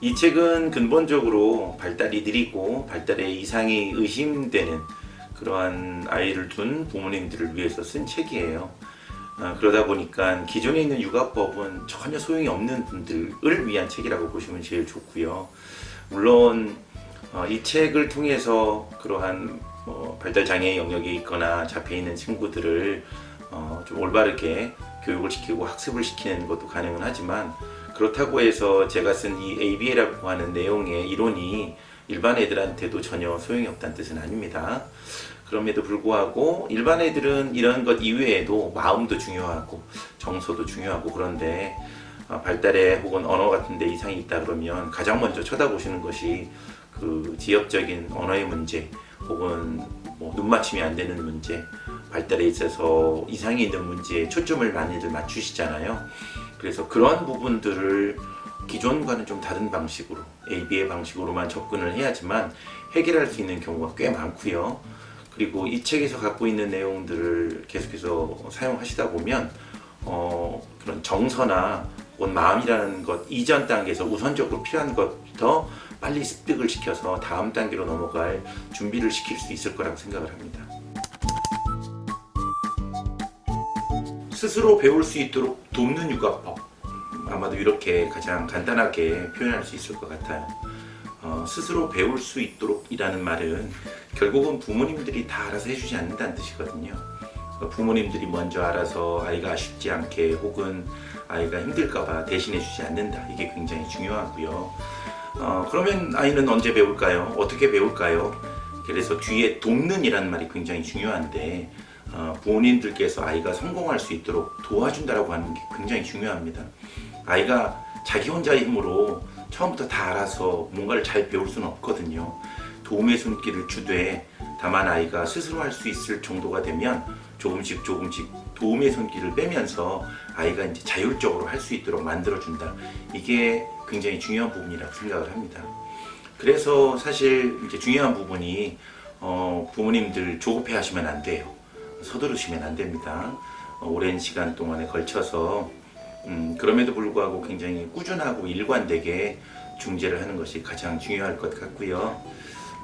이 책은 근본적으로 발달이 느리고 발달에 이상이 의심되는 그러한 아이를 둔 부모님들을 위해서 쓴 책이에요. 아, 그러다 보니까 기존에 있는 육아법은 전혀 소용이 없는 분들을 위한 책이라고 보시면 제일 좋고요. 물론 어, 이 책을 통해서 그러한 뭐 발달 장애 영역에 있거나 잡혀 있는 친구들을 어, 좀 올바르게 교육을 시키고 학습을 시키는 것도 가능은 하지만 그렇다고 해서 제가 쓴 이 ABA라고 하는 내용의 이론이 일반 애들한테도 전혀 소용이 없다는 뜻은 아닙니다. 그럼에도 불구하고 일반 애들은 이런 것 이외에도 마음도 중요하고 정서도 중요하고 그런데 어, 발달에 혹은 언어 같은 데 이상이 있다 그러면 가장 먼저 쳐다보시는 것이 그 지역적인 언어의 문제 혹은 뭐 눈 맞춤이 안 되는 문제 발달에 있어서 이상이 있는 문제에 초점을 많이들 맞추시잖아요. 그래서 그런 부분들을 기존과는 좀 다른 방식으로 AB의 방식으로만 접근을 해야지만 해결할 수 있는 경우가 꽤 많고요. 그리고 이 책에서 갖고 있는 내용들을 계속해서 사용하시다 보면 어, 그런 정서나 혹은 마음이라는 것 이전 단계에서 우선적으로 필요한 것부터 빨리 습득을 시켜서 다음 단계로 넘어갈 준비를 시킬 수 있을 거라고 생각을 합니다. 스스로 배울 수 있도록 돕는 육아법 아마도 이렇게 가장 간단하게 표현할 수 있을 것 같아요. 어, 스스로 배울 수 있도록이라는 말은 결국은 부모님들이 다 알아서 해주지 않는다는 뜻이거든요. 그러니까 부모님들이 먼저 알아서 아이가 아쉽지 않게 혹은 아이가 힘들까봐 대신해주지 않는다. 이게 굉장히 중요하고요. 어, 그러면 아이는 언제 배울까요? 어떻게 배울까요? 그래서 뒤에 돕는이라는 말이 굉장히 중요한데 어, 부모님들께서 아이가 성공할 수 있도록 도와준다라고 하는 게 굉장히 중요합니다. 아이가 자기 혼자의 힘으로 처음부터 다 알아서 뭔가를 잘 배울 수는 없거든요. 도움의 손길을 주되 다만 아이가 스스로 할 수 있을 정도가 되면 조금씩 조금씩 도움의 손길을 빼면서 아이가 이제 자율적으로 할 수 있도록 만들어준다. 이게 굉장히 중요한 부분이라고 생각을 합니다. 그래서 사실 이제 중요한 부분이 어, 부모님들 조급해 하시면 안 돼요. 서두르시면 안 됩니다. 어, 오랜 시간 동안에 걸쳐서 음, 그럼에도 불구하고 굉장히 꾸준하고 일관되게 중재를 하는 것이 가장 중요할 것 같고요.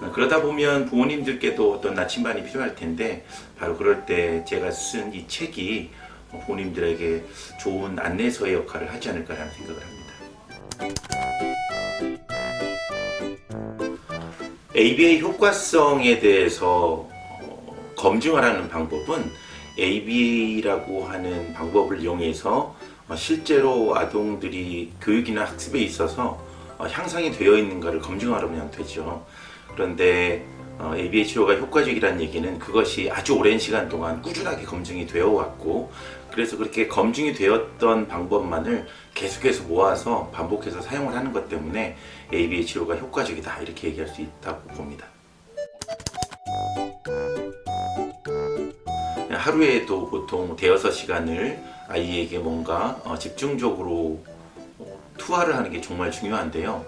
어, 그러다 보면 부모님들께도 어떤 나침반이 필요할 텐데 바로 그럴 때 제가 쓴 이 책이 어, 부모님들에게 좋은 안내서의 역할을 하지 않을까라는 생각을 합니다. ABA 효과성에 대해서 어, 검증하라는 방법은 ABA라고 하는 방법을 이용해서 어, 실제로 아동들이 교육이나 학습에 있어서 어, 향상이 되어 있는가를 검증하려면 되죠. 그런데 어, ABA 치료가 효과적이라는 얘기는 그것이 아주 오랜 시간 동안 꾸준하게 검증이 되어 왔고 그래서 그렇게 검증이 되었던 방법만을 계속해서 모아서 반복해서 사용을 하는 것 때문에 ABA 치료가 효과적이다 이렇게 얘기할 수 있다고 봅니다. 하루에도 보통 대여섯 시간을 아이에게 뭔가 어, 집중적으로 어, 투하를 하는 게 정말 중요한데요.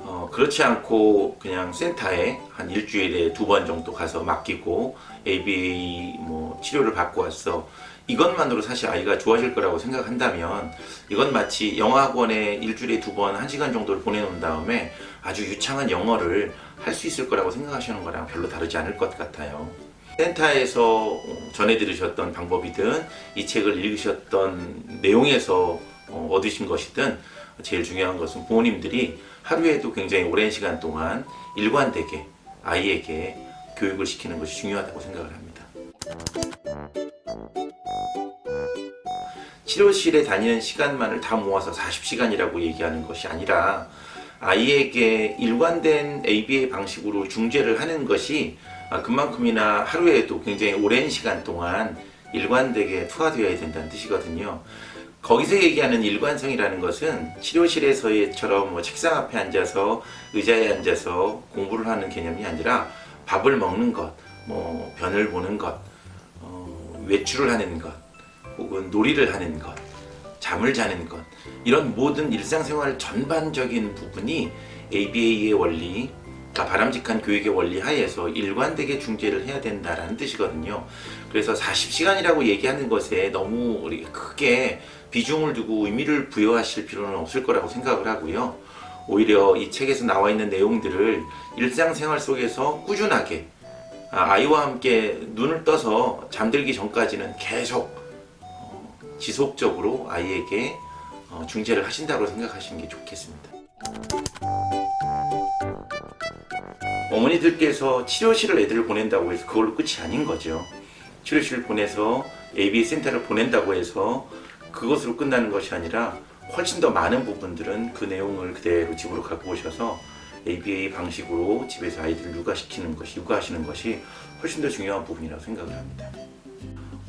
어, 그렇지 않고 그냥 센터에 한 일주일에 두 번 정도 가서 맡기고 ABA 뭐 치료를 받고 왔어. 이것만으로 사실 아이가 좋아질 거라고 생각한다면 이건 마치 영어학원에 일주일에 두 번 한 시간 정도를 보내놓은 다음에 아주 유창한 영어를 할 수 있을 거라고 생각하시는 거랑 별로 다르지 않을 것 같아요. 센터에서 전해 들으셨던 방법이든 이 책을 읽으셨던 내용에서 어, 얻으신 것이든 제일 중요한 것은 부모님들이 하루에도 굉장히 오랜 시간 동안 일관되게 아이에게 교육을 시키는 것이 중요하다고 생각을 합니다. 치료실에 다니는 시간만을 다 모아서 40시간이라고 얘기하는 것이 아니라 아이에게 일관된 ABA 방식으로 중재를 하는 것이 아, 그만큼이나 하루에도 굉장히 오랜 시간 동안 일관되게 투하되어야 된다는 뜻이거든요. 거기서 얘기하는 일관성이라는 것은 치료실에서처럼 뭐 책상 앞에 앉아서 의자에 앉아서 공부를 하는 개념이 아니라 밥을 먹는 것, 뭐 변을 보는 것, 어, 외출을 하는 것, 혹은 놀이를 하는 것, 잠을 자는 것 이런 모든 일상생활 전반적인 부분이 ABA의 원리, 바람직한 교육의 원리 하에서 일관되게 중재를 해야 된다라는 뜻이거든요. 그래서 40시간이라고 얘기하는 것에 너무 우리 크게 비중을 두고 의미를 부여하실 필요는 없을 거라고 생각을 하고요. 오히려 이 책에서 나와 있는 내용들을 일상생활 속에서 꾸준하게 아, 아이와 함께 눈을 떠서 잠들기 전까지는 계속 어, 지속적으로 아이에게 어, 중재를 하신다고 생각하시는 게 좋겠습니다. 어머니들께서 치료실을 애들을 보낸다고 해서 그걸로 끝이 아닌 거죠. 치료실을 보내서 ABA 센터를 보낸다고 해서 그것으로 끝나는 것이 아니라 훨씬 더 많은 부분들은 그 내용을 그대로 집으로 갖고 오셔서 ABA 방식으로 집에서 아이들을 육아시키는 것이, 육아하시는 것이 훨씬 더 중요한 부분이라고 생각을 합니다.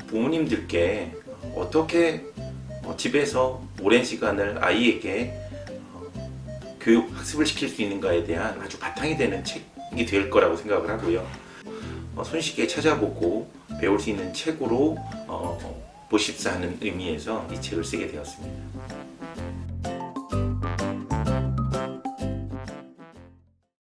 부모님들께 어떻게 어, 집에서 오랜 시간을 아이에게 어, 교육 학습을 시킬 수 있는가에 대한 아주 바탕이 되는 책 이 될 거라고 생각을 하고요. 어, 손쉽게 찾아보고 배울 수 있는 책으로 어, 보십사 하는 의미에서 이 책을 쓰게 되었습니다.